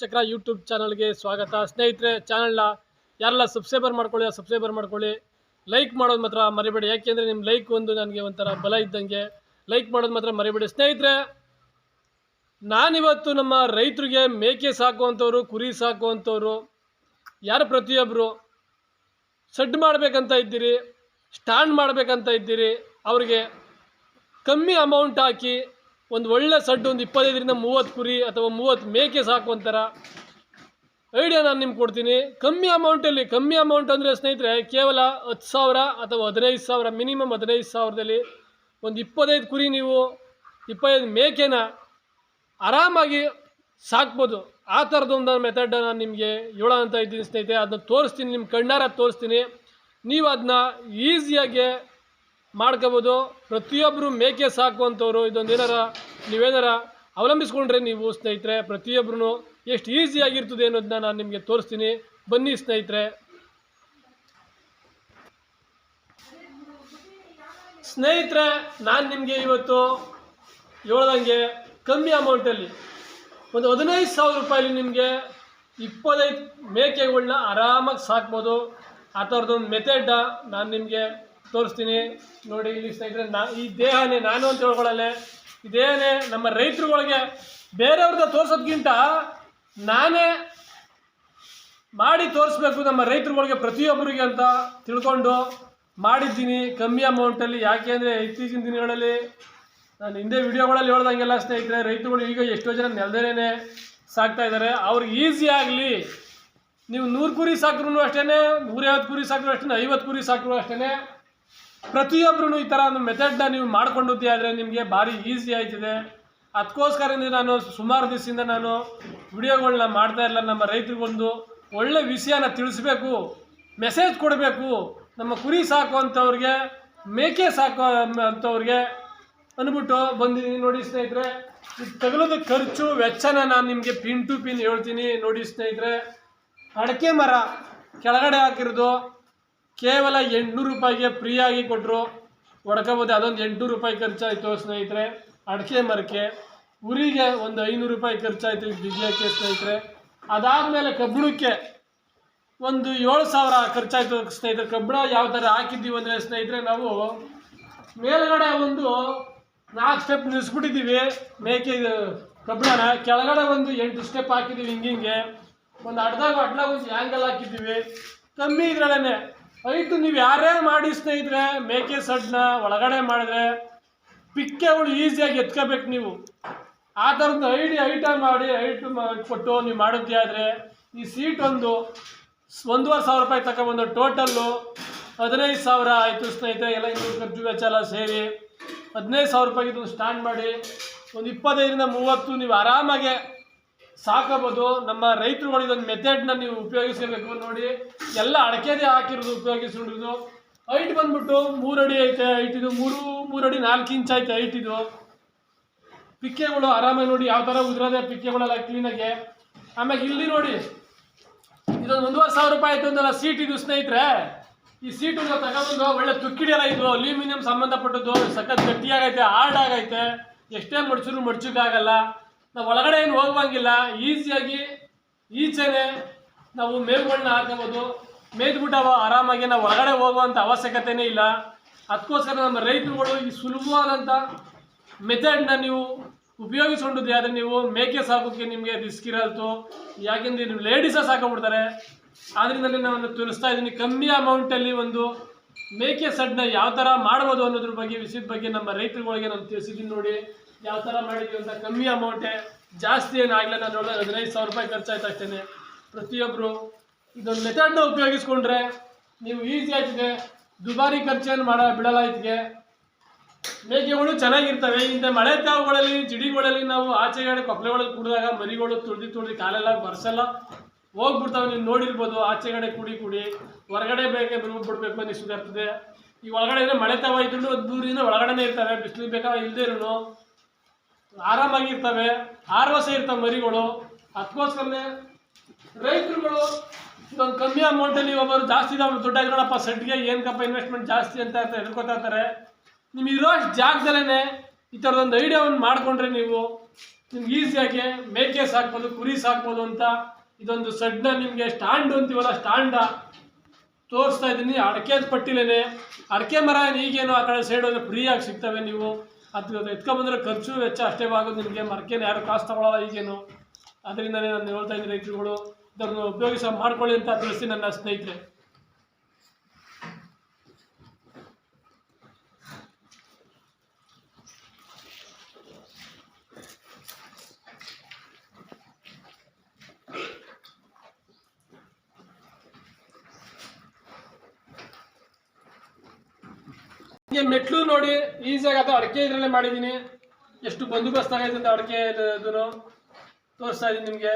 ಚಕ್ರ ಯೂಟ್ಯೂಬ್ ಚಾನಲ್ಗೆ ಸ್ವಾಗತ. ಸ್ನೇಹಿತರೆ, ಚಾನಲ್ನ ಯಾರೆಲ್ಲ ಸಬ್ಸ್ಕ್ರೈಬರ್ ಮಾಡ್ಕೊಳ್ಳಿ ಸಬ್ಸ್ಕ್ರೈಬರ್ ಮಾಡ್ಕೊಳ್ಳಿ. ಲೈಕ್ ಮಾಡೋದು ಮಾತ್ರ ಮರಿಬೇಡಿ. ಯಾಕೆಂದರೆ ನಿಮ್ಮ ಲೈಕ್ ಒಂದು ನನಗೆ ಒಂಥರ ಬಲ ಇದ್ದಂಗೆ. ಲೈಕ್ ಮಾಡೋದು ಮಾತ್ರ ಮರಿಬೇಡಿ. ಸ್ನೇಹಿತರೆ, ನಾನಿವತ್ತು ನಮ್ಮ ರೈತರಿಗೆ ಮೇಕೆ ಸಾಕುವಂಥವ್ರು, ಕುರಿ ಸಾಕುವಂಥವ್ರು, ಯಾರು ಪ್ರತಿಯೊಬ್ಬರು ಸಡ್ ಮಾಡಬೇಕಂತ ಇದ್ದೀರಿ, ಸ್ಟ್ಯಾಂಡ್ ಮಾಡಬೇಕಂತ ಇದ್ದೀರಿ, ಅವರಿಗೆ ಕಮ್ಮಿ ಅಮೌಂಟ್ ಹಾಕಿ ಒಂದು ಒಳ್ಳೆ ಸಡ್ ಒಂದು ಇಪ್ಪತ್ತೈದರಿಂದ ಮೂವತ್ತು ಕುರಿ ಅಥವಾ ಮೂವತ್ತು ಮೇಕೆ ಸಾಕುವಂಥರ ಐಡಿಯಾ ನಾನು ನಿಮ್ಗೆ ಕೊಡ್ತೀನಿ. ಕಮ್ಮಿ ಅಮೌಂಟಲ್ಲಿ ಕಮ್ಮಿ ಅಮೌಂಟ್ ಅಂದರೆ ಸ್ನೇಹಿತರೆ, ಕೇವಲ ಹತ್ತು ಸಾವಿರ ಅಥವಾ ಹದಿನೈದು ಸಾವಿರ ಮಿನಿಮಮ್ ಹದಿನೈದು ಸಾವಿರದಲ್ಲಿ ಒಂದು ಇಪ್ಪತ್ತೈದು ಕುರಿ ನೀವು ಇಪ್ಪತ್ತೈದು ಮೇಕೆನ ಆರಾಮಾಗಿ ಸಾಕ್ಬೋದು. ಆ ಥರದೊಂದು ಮೆಥಡ್ ನಾನು ನಿಮಗೆ ಹೇಳೋ ಅಂತ ಇದ್ದೀನಿ ಸ್ನೇಹಿತರೆ. ಅದನ್ನ ತೋರಿಸ್ತೀನಿ ನಿಮ್ಮ ಕಣ್ಣಾರ ತೋರಿಸ್ತೀನಿ. ನೀವು ಅದನ್ನ ಈಸಿಯಾಗಿ ಮಾಡ್ಕೋಬೋದು. ಪ್ರತಿಯೊಬ್ಬರು ಮೇಕೆ ಸಾಕುವಂಥವ್ರು ಇದೊಂದು ಏನಾರ, ನೀವೇನಾರ ಅವಲಂಬಿಸ್ಕೊಂಡ್ರೆ ನೀವು ಸ್ನೇಹಿತರೆ ಪ್ರತಿಯೊಬ್ಬರು ಎಷ್ಟು ಈಸಿಯಾಗಿರ್ತದೆ ಅನ್ನೋದನ್ನ ನಾನು ನಿಮಗೆ ತೋರಿಸ್ತೀನಿ. ಬನ್ನಿ ಸ್ನೇಹಿತರೆ. ಸ್ನೇಹಿತರೆ, ನಾನು ನಿಮಗೆ ಇವತ್ತು ಹೇಳ್ದಂಗೆ ಕಮ್ಮಿ ಅಮೌಂಟಲ್ಲಿ ಒಂದು ಹದಿನೈದು ಸಾವಿರ ರೂಪಾಯಲ್ಲಿ ನಿಮಗೆ ಇಪ್ಪತ್ತೈದು ಮೇಕೆಗಳನ್ನ ಆರಾಮಾಗಿ ಸಾಕ್ಬೋದು. ಆ ಥರದ್ದೊಂದು ಮೆಥಡ್ ನಾನು ನಿಮಗೆ ತೋರಿಸ್ತೀನಿ. ನೋಡಿ, ಇಲ್ಲಿ ಸ್ನೇಹಿತರೆ, ನಾ ಈ ದೇಹನೇ ನಾನು ಅಂತ ಹೇಳ್ಕೊಳ್ಳಲ್ಲ, ಈ ದೇಹನೇ ನಮ್ಮ ರೈತರುಗಳಿಗೆ ಬೇರೆಯವ್ರದ್ದು ತೋರಿಸೋದ್ಕಿಂತ ನಾನೇ ಮಾಡಿ ತೋರಿಸ್ಬೇಕು ನಮ್ಮ ರೈತರುಗಳಿಗೆ ಪ್ರತಿಯೊಬ್ಬರಿಗೆ ಅಂತ ತಿಳ್ಕೊಂಡು ಮಾಡಿದ್ದೀನಿ ಕಮ್ಮಿ ಅಮೌಂಟಲ್ಲಿ. ಯಾಕೆ ಅಂದರೆ ಇತ್ತೀಚಿನ ದಿನಗಳಲ್ಲಿ ನಾನು ಹಿಂದೆ ವಿಡಿಯೋಗಳಲ್ಲಿ ಹೇಳ್ದಂಗೆಲ್ಲ ಸ್ನೇಹಿತರೆ, ರೈತರುಗಳು ಈಗ ಎಷ್ಟೋ ಜನ ನೆಲದೇನೆ ಸಾಕ್ತಾ ಇದ್ದಾರೆ. ಅವ್ರಿಗೆ ಈಸಿ ಆಗಲಿ, ನೀವು ನೂರು ಕುರಿ ಸಾಕ್ರೂ ಅಷ್ಟೇ ನೂರೈವತ್ತು ಕುರಿ ಸಾಕ್ರು ಅಷ್ಟೇ ಐವತ್ತು ಕುರಿ ಸಾಕ್ರು ಅಷ್ಟೇ ಪ್ರತಿಯೊಬ್ಬರು ಈ ಥರ ಒಂದು ಮೆಥಡ್ನ ನೀವು ಮಾಡ್ಕೊಂಡಿದ್ದೆ ಆದರೆ ನಿಮಗೆ ಭಾರಿ ಈಸಿ ಆಯ್ತದೆ. ಅದಕ್ಕೋಸ್ಕರದಿಂದ ನಾನು ಸುಮಾರು ದಿವಸದಿಂದ ನಾನು ವಿಡಿಯೋಗಳನ್ನ ಮಾಡ್ತಾ ಇಲ್ಲ ನಮ್ಮ ರೈತರಿಗೊಂದು ಒಳ್ಳೆ ವಿಷಯನ ತಿಳಿಸ್ಬೇಕು ಮೆಸೇಜ್ ಕೊಡಬೇಕು. ನಮ್ಮ ಕುರಿ ಸಾಕುವಂಥವ್ರಿಗೆ ಮೇಕೆ ಸಾಕು ಅಂಥವ್ರಿಗೆ ಅಂದ್ಬಿಟ್ಟು ಬಂದಿದ್ದೀನಿ. ನೋಡಿ ಸ್ನೇಹಿತರೆ ತಗಲದ ಖರ್ಚು, ವೆಚ್ಚನ ನಾನು ನಿಮಗೆ ಪಿನ್ ಟು ಪಿನ್ ಹೇಳ್ತೀನಿ. ನೋಡಿ ಸ್ನೇಹಿತರೆ, ಅಡಕೆ ಮರ ಕೆಳಗಡೆ ಹಾಕಿರೋದು ಕೇವಲ ಎಂಟುನೂರು ರೂಪಾಯಿಗೆ ಫ್ರೀಯಾಗಿ ಕೊಟ್ಟರು ಹೊಡ್ಕೋಬೋದು ಅದೊಂದು ಎಂಟುನೂರು ರೂಪಾಯಿ ಖರ್ಚಾಯಿತು ಸ್ನೇಹಿತರೆ. ಅಡಿಕೆ ಮರಕ್ಕೆ ಉರಿಗೆ ಒಂದು ಐನೂರು ರೂಪಾಯಿ ಖರ್ಚಾಯಿತು ಬಿಗಿಯೋಕ್ಕೆ ಸ್ನೇಹಿತರೆ. ಅದಾದಮೇಲೆ ಕಬ್ಬಿಣಕ್ಕೆ ಒಂದು ಏಳು ಸಾವಿರ ಖರ್ಚಾಯಿತು ಸ್ನೇಹಿತರೆ. ಕಬ್ಬಿಣ ಯಾವ ಥರ ಹಾಕಿದ್ದೀವಿ ಅಂದರೆ ಸ್ನೇಹಿತರೆ, ನಾವು ಮೇಲ್ಗಡೆ ಒಂದು ನಾಲ್ಕು ಸ್ಟೆಪ್ ನಿಲ್ಲಿಸ್ಬಿಟ್ಟಿದ್ದೀವಿ ಮೇಕೆ, ಕಬ್ಬಿಣನ. ಕೆಳಗಡೆ ಒಂದು ಎಂಟು ಸ್ಟೆಪ್ ಹಾಕಿದ್ದೀವಿ ಹಿಂಗಿಂಗೆ ಒಂದು ಅಡ್ದಾಗ ಅಡ್ಲಾಗ ಒಂದು ಆ್ಯಂಗಲ್ ಹಾಕಿದ್ದೀವಿ. ಕಮ್ಮಿ ಇದ್ರಲ್ಲೇ ಹೈಟು ನೀವು ಯಾರೇ ಮಾಡಿ ಸ್ನೇಹಿತರೆ, ಮೇಕೆ ಸಡ್ನ ಒಳಗಡೆ ಮಾಡಿದ್ರೆ ಪಿಕ್ಕೆಗಳು ಈಸಿಯಾಗಿ ಎತ್ಕೋಬೇಕು ನೀವು. ಆ ಥರದ್ದು ಐಡಿ ಐಟಮ್ ಮಾಡಿ ಐಟ್ ಕೊಟ್ಟು ನೀವು ಮಾಡಿದ್ದೆ ಆದರೆ ಈ ಸೀಟ್ ಒಂದು ಒಂದೂವರೆ ಸಾವಿರ ರೂಪಾಯಿ ತಗೊಬಂದು ಟೋಟಲ್ಲು ಹದಿನೈದು ಸಾವಿರ ಆಯಿತು ಸ್ನೇಹಿತರೆ, ಎಲ್ಲ ಇನ್ನೂರು ಖರ್ಚು ವೆಚ್ಚ ಎಲ್ಲ ಸೇರಿ ಹದಿನೈದು ಸಾವಿರ ರೂಪಾಯಿಗೆ ಇದನ್ನು ಸ್ಟ್ಯಾಂಡ್ ಮಾಡಿ, ಒಂದು ಇಪ್ಪತ್ತೈದರಿಂದ ಮೂವತ್ತು, ನೀವು ಆರಾಮಾಗೆ ಸಾಕಬೋದು ನಮ್ಮ ರೈತರುಗಳು ಇದೊಂದು ಮೆಥಡ್ನ ನೀವು ಉಪಯೋಗಿಸಬೇಕು ನೋಡಿ. ಎಲ್ಲ ಅಡಕೆದೇ ಹಾಕಿರೋದು ಉಪಯೋಗಿಸಿರೋದು ಹೈಟ್ ಬಂದ್ಬಿಟ್ಟು ಮೂರು ಅಡಿ ಐತೆ ಹೈಟ್ ಇದು ಮೂರು ಮೂರು ಅಡಿ ನಾಲ್ಕು ಇಂಚ್ ಐತೆ ಹೈಟ್ ಇದು. ಪಿಕ್ಕೆಗಳು ಆರಾಮಾಗಿ ನೋಡಿ ಯಾವ ಥರ ಉದುರೋದೆ ಪಿಕ್ಕೆಗಳೆಲ್ಲ ಕ್ಲೀನಾಗೆ ಆಮೇಲೆ ಇಲ್ಲಿ ನೋಡಿ, ಇದೊಂದು ಒಂದೂವರೆ ಸಾವಿರ ರೂಪಾಯಿ ಆಯ್ತು ಅಂದಲ್ಲ ಸೀಟ್ ಇದು ಸ್ನೇಹಿತರೆ. ಈ ಸೀಟು ನಾವು ತಗೊಂಡು ಒಳ್ಳೆ ತುಕ್ಕಿಡಿಯಲ್ಲ ಇದು ಅಲ್ಯೂಮಿನಿಯಂ ಸಂಬಂಧಪಟ್ಟದ್ದು. ಸಖತ್ ಗಟ್ಟಿಯಾಗೈತೆ ಹಾರ್ಡ್ ಆಗೈತೆ. ಎಷ್ಟೇ ಮಡ್ಚಿದ್ರು ಮಡ್ಚಕ್ಕಾಗಲ್ಲ. ನಾವು ಒಳಗಡೆ ಏನು ಹೋಗುವಂಗಿಲ್ಲ, ಈಸಿಯಾಗಿ ಈಚೆನೆ ನಾವು ಮೇವುಗಳನ್ನ ಹಾಕೋಬೋದು ಮೇದ್ಬಿಟ್ಟವ ಆರಾಮಾಗಿ ನಾವು ಒಳಗಡೆ ಹೋಗುವಂಥ ಅವಶ್ಯಕತೆನೇ ಇಲ್ಲ. ಅದಕ್ಕೋಸ್ಕರ ನಮ್ಮ ರೈತರುಗಳು ಈ ಸುಲಭವಾದಂಥ ಮೆಥಡ್ನ ನೀವು ಉಪಯೋಗಿಸ್ಕೊಂಡಿದ್ದೆ ಆದರೆ ನೀವು ಮೇಕೆ ಸಾಕೋಕ್ಕೆ ನಿಮಗೆ ರಿಸ್ಕ್ ಇರಲ್ತು. ಯಾಕೆಂದರೆ ನೀವು ಲೇಡೀಸೇ ಸಾಕೊಂಡ್ಬಿಡ್ತಾರೆ ಆದ್ರಿಂದ ನಾನು ತಿಳಿಸ್ತಾ ಇದ್ದೀನಿ. ಕಮ್ಮಿ ಅಮೌಂಟಲ್ಲಿ ಒಂದು ಮೇಕೆ ಸಡ್ನ ಯಾವ ಥರ ಮಾಡ್ಬೋದು ಅನ್ನೋದ್ರ ಬಗ್ಗೆ, ವಿಷಯದ ಬಗ್ಗೆ ನಮ್ಮ ರೈತರುಗಳಿಗೆ ನಾನು ತಿಳಿಸಿದ್ದೀನಿ ನೋಡಿ. ಯಾವ ಥರ ಮಾಡಿದ್ವಿ ಅಂತ ಕಮ್ಮಿ ಅಮೌಂಟೇ ಜಾಸ್ತಿ ಏನಾಗಲಿಲ್ಲ ನಾನು ನೋಡಿದ್ರೆ ಹದಿನೈದು ಸಾವಿರ ರೂಪಾಯಿ ಖರ್ಚಾಯ್ತು ಅಷ್ಟೇ ಪ್ರತಿಯೊಬ್ಬರು ಇದೊಂದು ಮೆಥಡ್ನ ಉಪಯೋಗಿಸ್ಕೊಂಡ್ರೆ ನೀವು ಈಸಿ ಆಯ್ತಿದೆ. ದುಬಾರಿ ಖರ್ಚೇನು ಮಾಡ ಬಿಡಲ್ಲ ಇದಕ್ಕೆ ಮೇಕೆಗಳು ಚೆನ್ನಾಗಿರ್ತವೆ. ಇಂಥ ಮಳೆ ತಾವುಗಳಲ್ಲಿ, ಜಿಡಿಗಳಲ್ಲಿ ನಾವು ಆಚೆಗಡೆ ಕೊಪ್ಪಲೆಗಳಲ್ಲಿ ಕುಡಿದಾಗ ಮರಿಗಳು ತುಳಿದು ತುಳಿದು ಕಾಲೆಲ್ಲ ಬರ್ಸಲ್ಲ. ಹೋಗ್ಬಿಡ್ತಾವೆ ನೀವು ನೋಡಿರ್ಬೋದು. ಆಚೆಗಡೆ ಕುಡಿ ಕುಡಿ ಹೊರಗಡೆ ಬೇಕೆ ಬಿಡ್ಬೇಕು ಅನ್ನಿಸ್ತದೆ. ಈ ಒಳಗಡೆ ಮಳೆ ತಾವ ಇದ್ರು ಅದು ಒಳಗಡೆನೇ ಇರ್ತವೆ. ಬಿಸಿಲು ಬೇಕಾ ಇಲ್ಲದೇ ಇರೋನು. ಆರಾಮಾಗಿರ್ತವೆ, ಆರ್ವಸ ಇರ್ತವೆ ಮರಿಗಳು. ಅದಕ್ಕೋಸ್ಕರನೇ ರೈತರುಗಳು ಇದೊಂದು ಕಮ್ಮಿ ಅಮೌಂಟಲ್ಲಿ ಒಬ್ಬರು ಜಾಸ್ತಿ ಇದಾವೆ ದುಡ್ಡು ಹಾಕೋಣಪ್ಪ ಸೆಟ್ಗೆ ಏನಕ್ಕಪ್ಪ ಇನ್ವೆಸ್ಟ್ಮೆಂಟ್ ಜಾಸ್ತಿ ಅಂತ ಎದ್ಕೋತಾ ಇರ್ತಾರೆ ನಿಮ್ಗೆ ಇರೋ ಜಾಗದಲ್ಲೇ ಈ ಥರದೊಂದು ಐಡಿಯಾವನ್ನು ಮಾಡಿಕೊಂಡ್ರೆ ನೀವು ನಿಮ್ಗೆ ಈಸಿಯಾಗಿ ಮೇಕೆ ಸಾಕ್ಬೋದು, ಕುರಿ ಸಾಕ್ಬೋದು ಅಂತ ಇದೊಂದು ಸಡ್ನ ನಿಮಗೆ ಸ್ಟ್ಯಾಂಡು ಅಂತೀವಲ್ಲ, ಸ್ಟ್ಯಾಂಡ ತೋರಿಸ್ತಾ ಇದ್ದೀನಿ. ಅಡಕೆ ಪಟ್ಟಿಲೇನೆ. ಅಡಕೆ ಮರ ಈಗೇನು ಆ ಕಡೆ ಸೈಡ್ ಫ್ರೀಯಾಗಿ ಸಿಗ್ತವೆ ನೀವು. ಅದು ಎತ್ಕೊಂಬಂದ್ರೆ ಖರ್ಚು ವೆಚ್ಚ ಅಷ್ಟೇ ಆಗೋದು ನಿಮಗೆ, ಮರಕೇನು ಯಾರು ಕಾಸು ತಗೊಳ್ಳಲ್ಲ ಈಗೇನು. ಅದರಿಂದಲೇ ನಾನು ಹೇಳ್ತಾ ಇದ್ದೀನಿ ರೈತರುಗಳು, ಇದನ್ನು ಉಪಯೋಗಿಸ ಮಾಡ್ಕೊಳ್ಳಿ ಅಂತ ತಿಳಿಸಿ ನನ್ನ ಸ್ನೇಹಿತರೆ. ಹಿಂಗೆ ಮೆಟ್ಲು ನೋಡಿ ಈಸಿಯಾಗಿ ಅದು ಅಡಿಕೆ ಇದರಲ್ಲೇ ಮಾಡಿದ್ದೀನಿ. ಎಷ್ಟು ಬಂದೋಬಸ್ತ್ ಆಗೈತೆ ಅಂತ ಅಡಿಕೆ ಇದನ್ನು ತೋರಿಸ್ತಾ ಇದ್ದೀನಿ ನಿಮಗೆ.